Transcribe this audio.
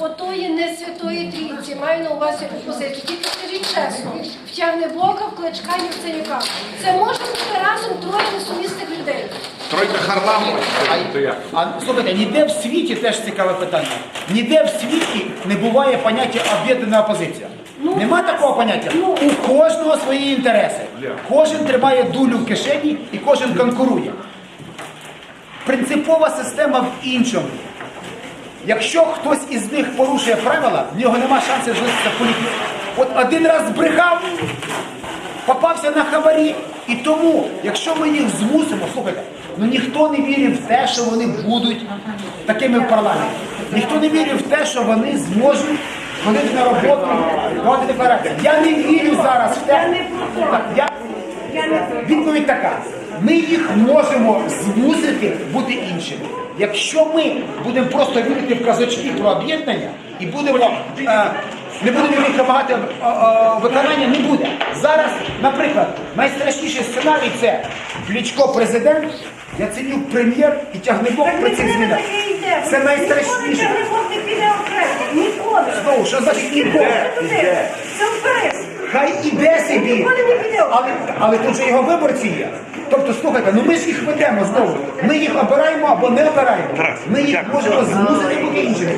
отої не святої трійці, маю на увазі опозицію. Тільки скажіть чесно, втягне Бока, в Кличка і в Ценюка. Це може бути разом троє несумісних людей. Тройка Харламова. А слухайте, ніде в світі теж цікаве питання. Ніде в світі не буває поняття об'єднана опозиція. Ну, Нема такого поняття. ну. У кожного свої інтереси. Кожен тримає дулю в кишені і кожен конкурує. Принципова система в іншому. Якщо хтось із них порушує правила, в нього нема шансів залишитися в політиці. От один раз збрехав, попався на хабарі. І тому, якщо ми їх змусимо, слухайте, ну ніхто не вірив в те, що вони будуть такими в парламенті. Ніхто не вірив в те, що вони зможуть ходити на роботу, декларації. Я не вірю зараз в те. Відповідь така. Ми їх можемо змусити бути іншими. Якщо ми будемо просто вірити в казочки про об'єднання і будемо е, не будемо вимагати е, е, виконання, не буде. Зараз, наприклад, найстрашніший сценарій це Кличко президент, Яценюк прем'єр і Тягнебок при цих змінах. Це найстрашніше. Ніколи не піде окремо. Ніколи. Знову, що значить ніхто? Це іде собі, але, але тут же його виборці є. Тобто, слухайте, ну ми ж їх ведемо знову. Ми їх обираємо або не обираємо. Ми їх можемо змусити бути іншими.